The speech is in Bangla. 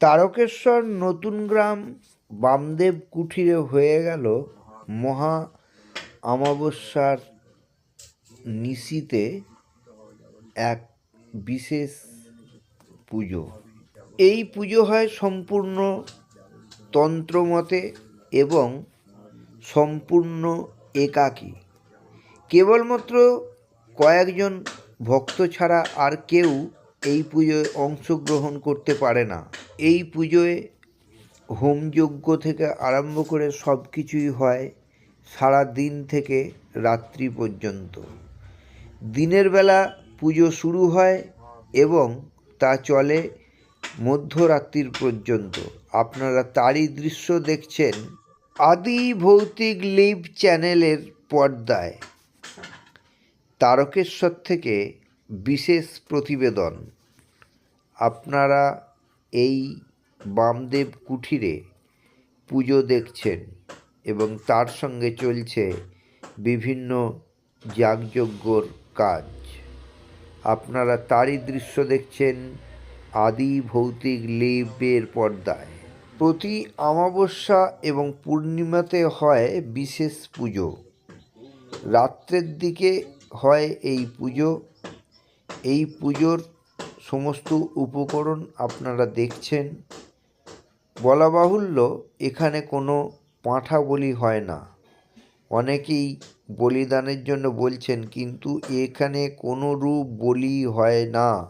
তারকেশ্বর নতুন গ্রাম বামদেব কুঠিরে হয়ে গেল মহা অমাবস্যার নিশিতে এক বিশেষ পুজো। এই পুজো হয় সম্পূর্ণ তন্ত্রমতে এবং সম্পূর্ণ একাকী। কেবলমাত্র কয়েকজন ভক্ত ছাড়া আর কেউ এই পুজোয় অংশগ্রহণ করতে পারে না। এই পুজোয় হোমযজ্ঞ থেকে আরম্ভ করে সব কিছুই হয় সারা দিন থেকে রাত্রি পর্যন্ত। দিনের বেলা পুজো শুরু হয় এবং তা চলে মধ্যরাত্রির পর্যন্ত। আপনারা তারই দৃশ্য দেখছেন আদি ভৌতিক লিভ চ্যানেলের পর্দায়। তারকেশ্বর থেকে বিশেষ প্রতিবেদন। আপনারা এই বামদেব কুঠিরে পুজো দেখছেন এবং তার সঙ্গে চলছে বিভিন্ন যাগযজ্ঞর কাজ। আপনারা তারই দৃশ্য দেখছেন আদি ভৌতিক লিবের পর্দায়। প্রতি অমাবস্যা এবং পূর্ণিমাতে হয় বিশেষ পুজো। রাত্রের দিকে হয় এই পুজো। এই পুজোর সমস্ত উপকরণ আপনারা দেখছেন। বলা বাহুল্য, এখানে কোনো পাঁঠা বলি হয় না। অনেকেই বলিদানের জন্য বলছেন, কিন্তু এখানে কোনো রূপ বলি হয় না।